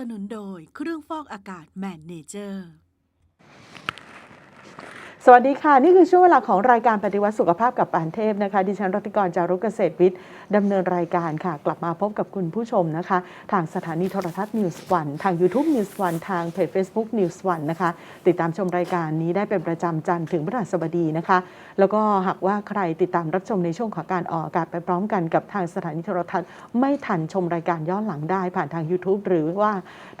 สนุนโดยเครื่องฟอกอากาศแมนเนเจอร์ สวัสดีค่ะ นี่คือช่วงเวลาของรายการปฏิวัติสุขภาพกับปานเทพนะคะ ดิฉันรัติกรจารุกเกษตรวิทย์ดำเนินรายการค่ะ กลับมาพบกับคุณผู้ชมนะคะ ทางสถานีโทรทัศน์ News 1ทาง YouTube News 1ทางเพจ Facebook News 1นะคะ ติดตามชมรายการนี้ได้เป็นประจำจันทร์ถึงพฤหัสบดีนะคะ แล้วก็หากว่าใครติดตามรับชมในช่วงของการออกอากาศไปพร้อมกันกับทางสถานีโทรทัศน์ ไม่ทันชมรายการย้อนหลังได้ ผ่านทาง YouTube หรือว่า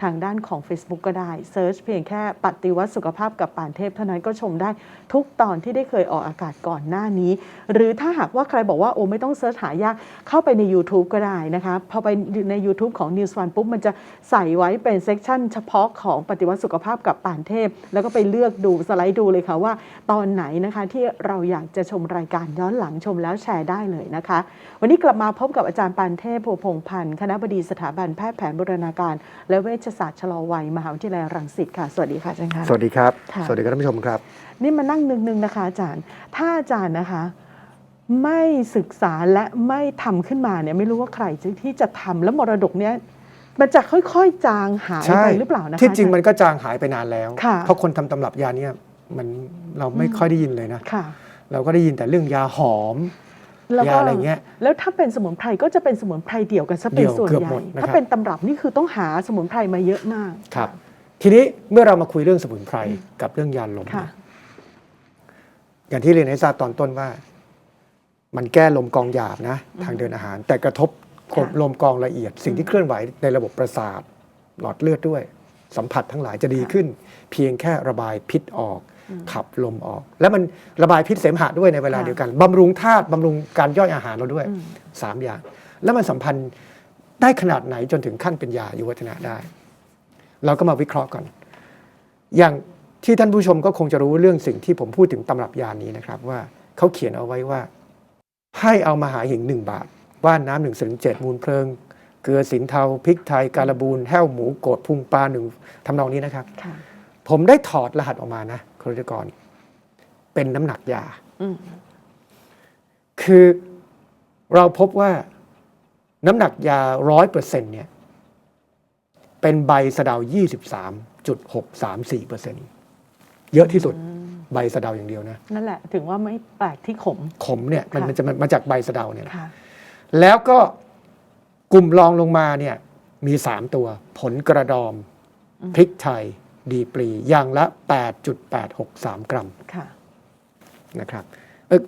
ทางด้านของ Facebook ก็ได้เซิร์ชเพียงแค่ปฏิวัติสุขภาพกับปานเทพเท่านั้นก็ชมได้ทุกตอนที่ได้เคยออกอากาศก่อนหน้านี้ หรือถ้าหากว่าใครบอกว่าโอ้ไม่ต้องเซิร์ชหายาก เข้าไปใน YouTube ก็ได้นะคะพอไปใน YouTube ของ News One ปุ๊บมันจะใส่ไว้เป็นเซกชันเฉพาะของปฏิวัติสุขภาพกับปานเทพ แล้วก็ไปเลือกดูสไลด์ดูเลยค่ะว่า ตอนไหนนะคะที่เราอยากจะชมรายการย้อนหลังชมแล้วแชร์ได้เลยนะคะ วันนี้กลับมาพบกับอาจารย์ปานเทพโพพงษ์พันธ์คณะบดีสถาบันแพทย์แผนโบราณการ และเวชศาสตร์ชะลอวัยมหาวิทยาลัยรังสิตค่ะสวัสดีค่ะอาจารย์ค่ะสวัสดีครับค่ะสวัสดีครับท่านผู้ชมครับนี่มานั่งนึงๆนะคะอาจารย์ ถ้าอาจารย์นะคะ ไม่ศึกษาและไม่ทำขึ้นมาเนี่ยไม่รู้ว่าใครจะที่จะทำแล้วมรดกเนี้ยมันจะค่อยๆ จางหายใช่ไปหรือเปล่านะคะที่จริงอาามันก็จางหายไปนานแล้วค่ะเพราะคนทำตำรับยาเนี่ยมันเราไม่ค่อยได้ยินเลยนะค่ะเราก็ได้ยินแต่เรื่องยาหอมแล้วยาก็อะไรเงี้ยแล้วถ้าเป็นสมุนไพรก็จะเป็นสมุนไพรเดี่ยวกันซะเป็นเดี่ยวส่วนเกือบใหญ่หมดนะครับถ้าเป็นตำรับนี่คือต้องหาสมุนไพรมาเยอะมากครับ ทีนี้เมื่อเรามาคุยเรื่องสมุนไพรกับเรื่องยาลมค่ะ อย่างที่เรียนให้ทราบตอนต้นว่า มันแก้ลมกองหยาบนะ ทางเดินอาหาร แต่กระทบค่ะลมกองละเอียด สิ่งที่เคลื่อนไหวในระบบประสาทหลอดเลือดด้วย สัมผัสทั้งหลายจะดีขึ้น เพียงแค่ระบายพิษออก ขับลมออก แล้วมันระบายพิษเสมหะด้วยในเวลาค่ะเดียวกันบำรุงธาตุบำรุงการย่อยอาหารเราด้วยอืมสามอย่าง แล้วมันสัมพันธ์ได้ขนาดไหนจนถึงขั้นเป็นยาอายุวัฒนะได้ เราก็มาวิเคราะห์ก่อน อย่าง ที่ท่านผู้ชมก็คงจะรู้เรื่องสิ่งที่ผมพูดถึงตำรับยานี้นะครับว่าเขาเขียนเอาไว้ว่า ให้เอามาหาหิงหนึ่งบาท ว่านน้ำหนึ่งสลึงเจ็ดมูลเพลิง เกลือสินเทาพริกไทยการบูนแห้วหมูโกดพุงปลาหนึ่งทำนองนี้นะครับค่ะผมได้ถอดรหัสออกมานะคุณรัตกรเป็นน้ำหนักยาอืมคือเราพบว่าน้ำหนักยาร้อยเปอร์เซ็นเนี่ย เป็นใบสะเดา23.634เปอร์เซ็น เยอะที่สุดใบสะเดาอย่างเดียวนะนั่นแหละถึงว่าไม่แปลกที่ขมขมเนี่ยมันค่ะมันจะมาจากใบสะเดาเนี่ยนะค่ะแล้วก็กลุ่มรองลงมาเนี่ยมี3ตัว ผลกระดอมพริกไทย ดีปรีอย่างละ 8.863 กรัมค่ะนะครับเออ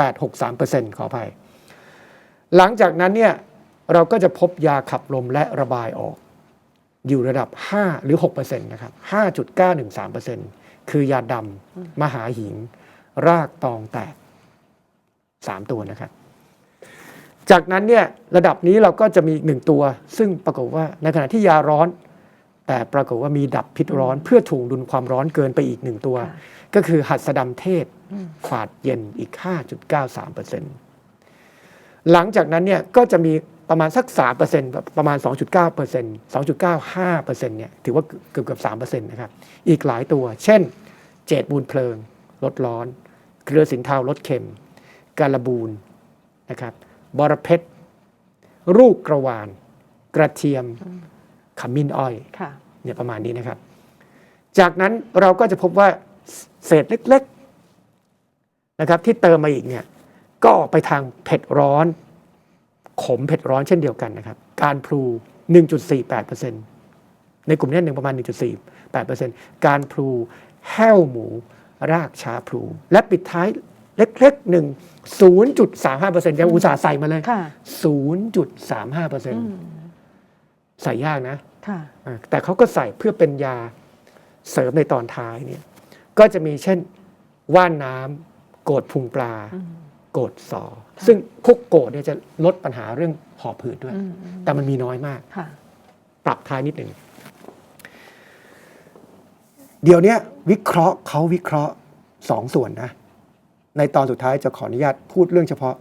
8.863เปอร์เซ็นต์ขออภัย หลังจากนั้นเนี่ยเราก็จะพบยาขับลมและระบายออก อยู่ระดับ 5 หรือ6%นะครับ 5.913%คือยาดำมหาหิง รากตองแตก 3 ตัวนะครับ จากนั้นเนี่ยระดับนี้เราก็จะมีอีกหนึ่งตัว ซึ่งปรากฏว่าในขณะที่ยาร้อน แต่ปรากฏว่ามีดับพิษร้อน เพื่อถ่วงดุลความร้อนเกินไปอีกหนึ่งตัวค่ะก็คือหัดสะดำเทศอืมฝาดเย็นอีก 5.93%หลังจากนั้นเนี่ยก็จะมี ประมาณสัก 3%ประมาณ 2.9% 2.95%เนี่ยถือว่าเกือบเกือบ3%นะครับอีกหลายตัว เช่น เจดบูนเพลิงลดร้อนเกลือสินเทาลดเค็ม การบูนนะครับบอระเพ็ดรูกกระวาน กระเทียมขมิ้นอ้อยค่ะเนี่ยประมาณนี้นะครับ จากนั้นเราก็จะพบว่าเศษเล็กๆนะครับที่เติมมาอีกเนี่ยก็ออกไปทางเผ็ดร้อน ขมเผ็ดร้อนเช่นเดียวกันนะครับ การพลู 1.48%ในกลุ่มนี้หนึ่งประมาณ 1.48%การพลูแห้วหมู รากชาพลู และปิดท้ายเล็กๆหนึ่ง0.35%ยังอุตส่าห์ใส่มาเลยค่ะ0.35%ใส่ยากนะค่ะอ่าแต่เขาก็ใส่เพื่อเป็นยาเสริมในตอนท้ายเนี่ย ก็จะมีเช่นว่านน้ำโกดพุงปลา โกดสอ ซึ่งพวกโกดเนี่ยจะลดปัญหาเรื่องหอบผืดด้วยอืมแต่มันมีน้อยมากค่ะปรับท้ายนิดหนึ่งเดี๋ยวเนี้ยวิเคราะห์เขาวิเคราะห์สองส่วนนะ ในตอนสุดท้ายจะขออนุญาตพูดเรื่องเฉพาะ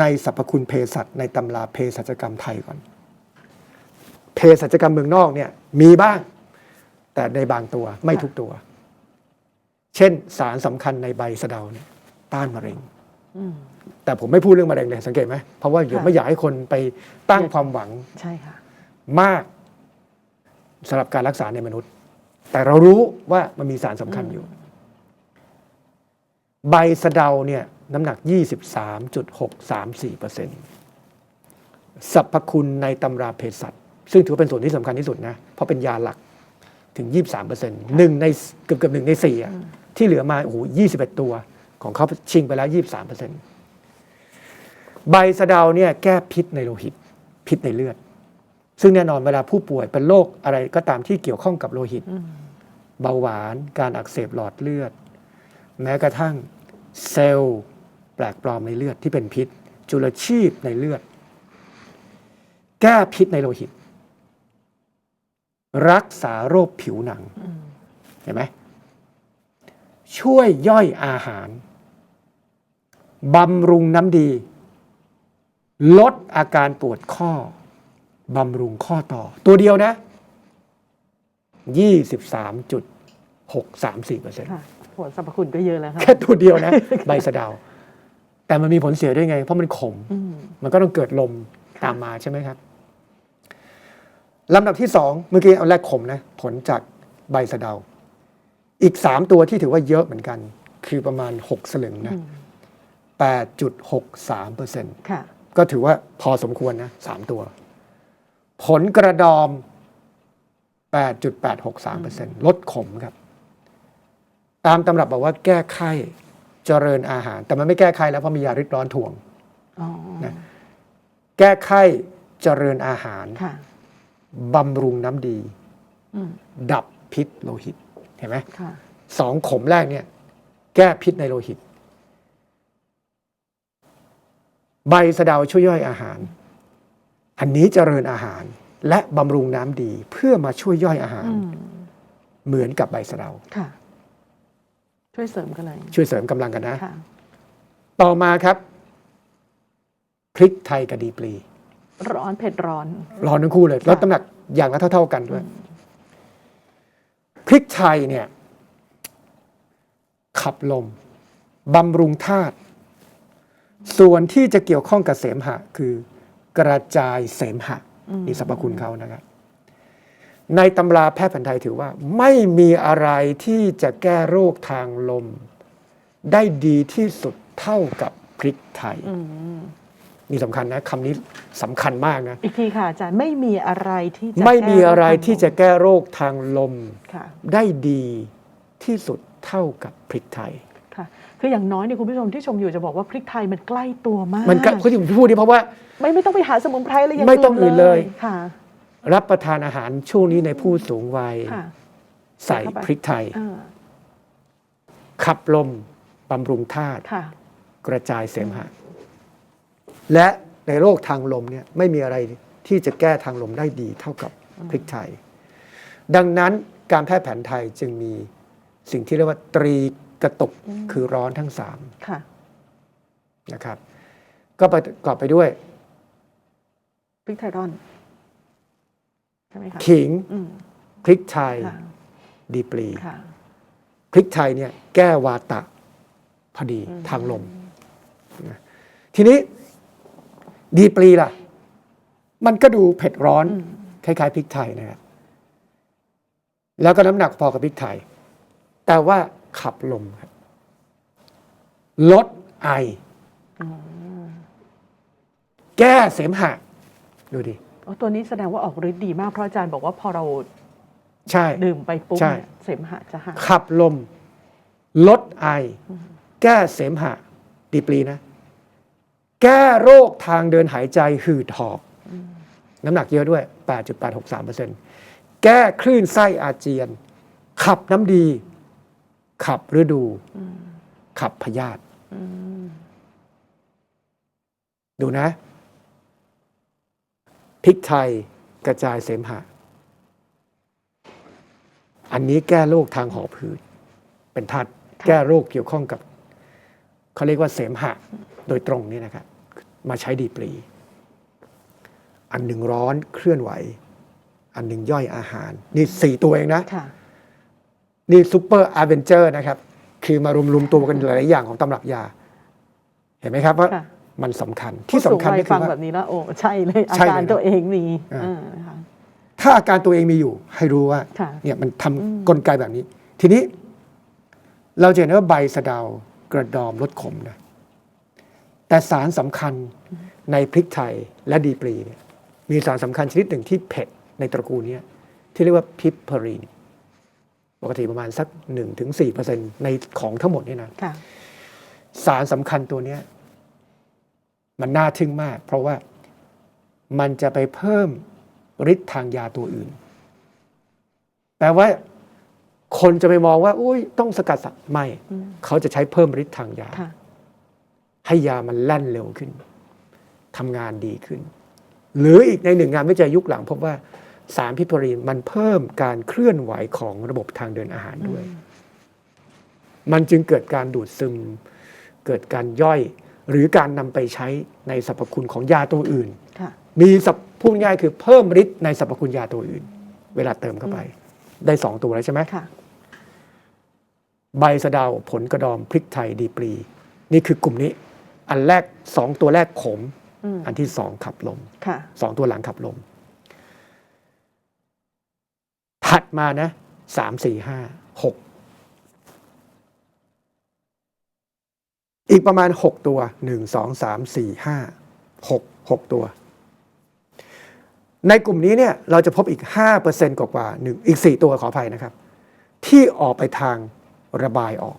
ในสรรพคุณเภสัชในตำราเภสัชกรรมไทยก่อนเภสัชกรรมเมืองนอกเนี่ย มีบ้าง แต่ในบางตัวไม่ค่ะทุกตัว เช่นสารสำคัญในใบสะเดาเนี่ยต้านมะเร็งอืม แต่ผมไม่พูดเรื่องมะเร็งเลยสังเกตไหมเพราะว่าเดี๋ยวค่ะไม่อยากให้คนไปตั้งความหวังใช่ค่ะมากสำหรับการรักษาในมนุษย์ แต่เรารู้ว่ามันมีสารสำคัญอยู่ ใบสะเดาเนี่ยน้ำหนัก 23.634%สรรพคุณในตำราเภสัชซึ่งถือว่าเป็นส่วนที่สำคัญที่สุดนะ เพราะเป็นยาหลักถึง 23%หนึ่งในเกือบเกือบหนึ่งในสี่อะที่เหลือมาโอ้โห21 ตัว ของเขาชิงไปแล้ว 23%ใบสะเดาเนี่ยแก้พิษในโลหิต พิษในเลือด ซึ่งแน่นอนเวลาผู้ป่วยเป็นโรคอะไรก็ตามที่เกี่ยวข้องกับโลหิต เบาหวาน การอักเสบหลอดเลือด แม้กระทั่งเซลล์แปลกปลอมในเลือดที่เป็นพิษ จุลชีพในเลือด แก้พิษในโลหิต รักษาโรคผิวหนัง เห็นไหม ช่วยย่อยอาหาร บำรุงน้ำดี ลดอาการปวดข้อ บำรุงข้อต่อ ตัวเดียวนะ 23.634%ค่ะผลสรรพคุณก็เยอะแล้วค่ะแค่ตัวเดียวนะ ใบสะเดา แต่มันมีผลเสียด้วยไง เพราะมันขมอืมมันก็ต้องเกิดลมตามมาใช่ไหมครับลำดับที่สองเมื่อกี้เอาแรกขมนะ ผลจากใบสะเดา อีกสามตัวที่ถือว่าเยอะเหมือนกัน คือประมาณหกสลึงนะแปดจุดหกสามเปอร์เซ็นต์ค่ะก็ถือว่าพอสมควรนะสามตัว ผลกระดอม 8.863%ลดขมครับ ตามตำรับบอกว่าแก้ไข้เจริญอาหาร แต่มันไม่แก้ไข้แล้วเพราะมียาริดร้อนถ่วงอ๋อนะแก้ไข้เจริญอาหารค่ะบำรุงน้ำดีอืมดับพิษโลหิต เห็นไหมค่ะสองขมแรกเนี่ย แก้พิษในโลหิต ใบสะเดาช่วยย่อยอาหาร อันนี้เจริญอาหารและบำรุงน้ำดีเพื่อมาช่วยย่อยอาหารอืมเหมือนกับใบสะเดาค่ะช่วยเสริมกันเลยช่วยเสริมกำลังกันนะค่ะต่อมาครับพริกไทยกับดีปลี ร้อนเผ็ดร้อน ร้อนทั้งคู่เลยลดน้ำหนักอย่างละเท่า ๆกันด้วย พริกไทยเนี่ยขับลมบำรุงธาตุส่วนที่จะเกี่ยวข้องกับเสมหะ คือกระจายเสมหะนี่สรรพคุณเขานะครับ ในตำราแพทย์แผนไทยถือว่า ไม่มีอะไรที่จะแก้โรคทางลม ได้ดีที่สุดเท่ากับพริกไทยอืม นี่สำคัญนะคำนี้สำคัญมากนะอีกทีค่ะอาจารย์ไม่มีอะไรที่จะไม่มีอะไรแก้โคที่จะแก้โรคทางลมค่ะได้ดีที่สุดเท่ากับพริกไทยค่ะคืออย่างน้อยเนี่ยคุณผู้ชมที่ชมอยู่จะบอกว่าพริกไทยมันใกล้ตัวมากมันก็ที่ผมพูดนี่เพราะว่า ไม่ไม่ต้องไปหาสมุนไพรอะไรอย่างไม่ต้องอื่นเลยค่ะ รับประทานอาหารช่วงนี้ในผู้สูงวัยค่ะใส่พริกไทยอ่าขับลมบำรุงธาตุค่ะกระจายเสมหะ และในโรคทางลมเนี่ยไม่มีอะไรที่จะแก้ทางลมได้ดีเท่ากับพริกไทย ดังนั้นการแพทย์แผนไทยจึงมีสิ่งที่เรียกว่าตรีกระตุกคือร้อนทั้งสามค่ะนะครับ ก็ประกอบไปด้วยพริกไทยร้อนใช่ไหมคะขิงอืมพริกไทยค่ะดีปลีค่ะพริกไทยเนี่ยแก้วาตะพอดีทางลมนะทีนี้ ดีปลีล่ะ มันก็ดูเผ็ดร้อนอืมคล้ายๆพริกไทยนะครับแล้วก็น้ำหนักพอกับพริกไทย แต่ว่าขับลมครับลดไออแก้เสมหะ ดูดิอ๋อตัวนี้แสดงว่าออกฤทธิ์ดีมากเพราะอาจารย์บอกว่าพอเราใช่ดื่มไปปุ๊บใช่เนี่ยเสมหะจะหายขับลม ลดไอ แก้เสมหะดีปลีนะ แก้โรคทางเดินหายใจหืดหอบ น้ำหนักเยอะด้วย 8.863%แก้คลื่นไส้อาเจียน ขับน้ำดี ขับฤดู ขับพยาธิดูนะพริกไทยกระจายเสมหะ อันนี้แก้โรคทางหอบหืด เป็นธาตุแก้โรคเกี่ยวข้องกับ เขาเรียกว่าเสมหะโดยตรงนี่นะครับ มาใช้ดีปรี อันหนึ่งร้อนเคลื่อนไหว อันหนึ่งย่อยอาหาร นี่สี่ตัวเองนะค่ะนี่ซูเปอร์อาเวนเจอร์นะครับ คือมารวมๆตัวกันหลาย ๆ อย่างของตำรับยา เห็นไหมครับว่าค่ะมันสำคัญที่สำคัญผู้ก็สูงวัยคืฟัองว่าแบบนี้แล้วโอ้ใช่เลยอาใช่เลยการตัวเองมีอ่าเออค่ะถ้าอาการตัวเองมีอยู่ ให้รู้ว่าค่ะเนี่ยมันทำอืมกลไกแบบนี้ ทีนี้ เราจะเห็นว่าใบสะเดากระดอมลดขมนะ แต่สารสำคัญในพริกไทยและดีปรีเนี่ยมีสารสำคัญชนิดหนึ่งที่เผ็ดในตระกูลเนี้ยที่เรียกว่าพิปเพอรีนปกติประมาณสัก 1-4%ในของทั้งหมดเนี่ยนะค่ะสารสำคัญตัวเนี้ยมันน่าทึ่งมาก เพราะว่ามันจะไปเพิ่มฤทธิ์ทางยาตัวอื่น แปลว่าคนจะไปมองว่า อุ้ยต้องสกัดสัตว์ไม่อืมเขาจะใช้เพิ่มฤทธิ์ทางยาค่ะ ให้ยามันแล่นเร็วขึ้นทำงานดีขึ้น หรืออีกในหนึ่งงานวิจัยยุคหลังพบว่าสารพิพรีนมันเพิ่มการเคลื่อนไหวของระบบทางเดินอาหารด้วย มันจึงเกิดการดูดซึม เกิดการย่อย หรือการนำไปใช้ในสรรพคุณของยาตัวอื่นค่ะมีสรรพพูดง่ายๆคือเพิ่มฤทธิ์ในสรรพคุณยาตัวอื่น เวลาเติมเข้าไป ได้สองตัวแล้วใช่ไหมค่ะใบสะเดาผลกระดอมพริกไทยดีปรี นี่คือกลุ่มนี้ อันแรกสองตัวแรกขมอืมอันที่สองขับลมค่ะสองตัวหลังขับลม ถัดมานะสามสี่ห้าหกอีกประมาณหกตัวหนึ่งสองสามสี่ห้าหกหกตัว ในกลุ่มนี้เนี่ยเราจะพบอีกห้าเปอร์เซ็นต์กว่าๆหนึ่งอีกสี่ตัวขออภัยนะครับ ที่ออกไปทางระบายออก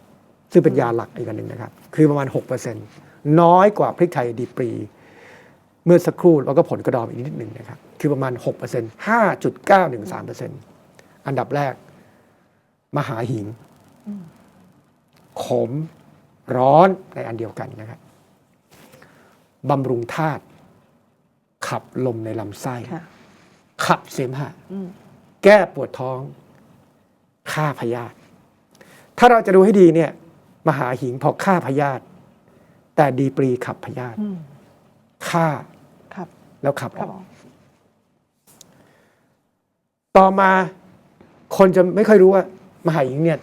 ซึ่งเป็นยาหลักอีกอันหนึ่งนะครับ คือประมาณ6%น้ อยกว่าพริกไทยดีปรี เมื่อสักครู่แล้วก็ผลกระดอมอีกนิดหนึ่งนะครับ คือประมาณ 6% 5.913%อันดับแรก มหาหิง ขมร้อนในอันเดียวกันนะครับบำรุงธาตุขับลมในลำไส้ค่ะขับเสมหะอืมแก้ปวดท้องฆ่าพยาธิถ้าเราจะดูให้ดีเนี่ย มหาหิงพอฆ่าพยาธิ แต่ดีปรีขับพยาธิอืมฆ่าครับแล้วขับอครับอกต่อมาคนจะไม่ค่อยรู้ว่า มหาหิงเนี่ย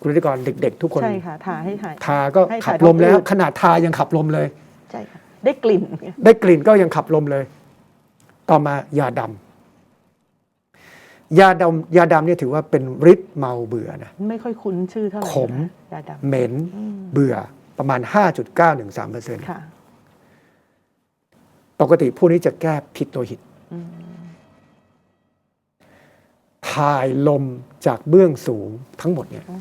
คุณธิกรเด็ก ๆ ทุกคนใช่ค่ะทาให้หายทาก็ให้ขับถ่ายลมแล้วท้องอืดขนาดทายังขับลมเลยใช่ค่ะได้กลิ่น ได้กลิ่นก็ยังขับลมเลย ต่อมายาดำยาดำยาดำเนี่ยถือว่าเป็นฤทธิ์เมาเบื่อนะไม่ค่อยคุ้นชื่อเท่าไหร่ขมนะยาดเหม็นำอืมเบื่อ ประมาณ 5.913%ค่ะปกติพวกนี้จะแก้พิษตัวหิตอืมถ่ายลมจากเบื้องสูงทั้งหมดเนี่ยอ๋อ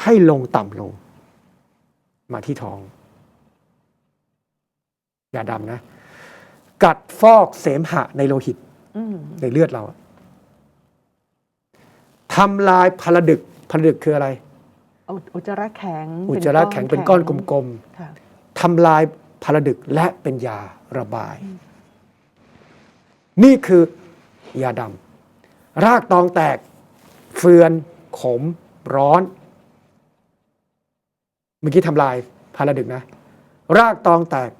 ให้ลงต่ำลง มาที่ท้อง อย่าดำนะ กัดฟอกเสมหะในโลหิตอืมในเลือดเราอะทำลายพลดึกพลดึกคืออะไรเอาอุจจาระแข็งอุจจาระแข็งเป็นก้อนกลมค่ะๆทำลายพลดึกและเป็นยาระบาย นี่คือยาดำรากตองแตก เฟือน ขม ร้อน เมื่อกี้ทำลายพาราดึกนะ รากตองแตก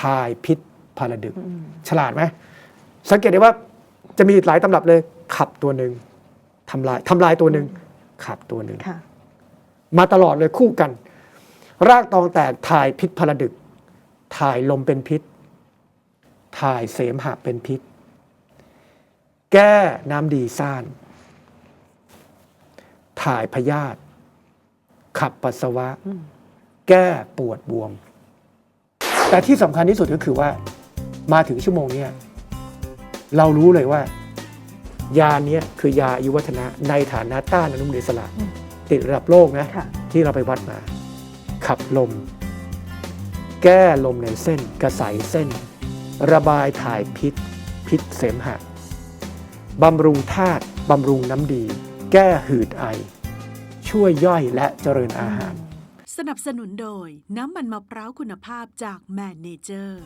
ถ่ายพิษพาราดึกอืมฉลาดไหมสังเกตได้ว่าจะมีหลายตำรับเลย ขับตัวหนึ่งทำลายทำลายตัวหนึ่งขับตัวหนึ่งค่ะ มาตลอดเลยคู่กัน รากตองแตกถ่ายพิษพาราดึก ถ่ายลมเป็นพิษ ถ่ายเสมหะเป็นพิษ แก้น้ำดีซ่าน ถ่ายพยาธิขับปัสสาวะ แก้ปวดบวม แต่ที่สำคัญที่สุดก็คือว่า มาถึงชั่วโมงนี้เรารู้เลยว่า ยาเนี้ยคือยาอายุวัฒนะในฐานะต้านอนุมูลอิสระ ติดระดับโลกนะค่ะที่เราไปวัดมา ขับลม แก้ลมในเส้น กระใสเส้น ระบายถ่ายพิษ พิษเสมหะบำรุงธาตุบำรุงน้ำดี แก้หืดไอ ช่วยย่อยและเจริญอาหาร สนับสนุนโดยน้ำมันมะพร้าวคุณภาพจากแมนเนเจอร์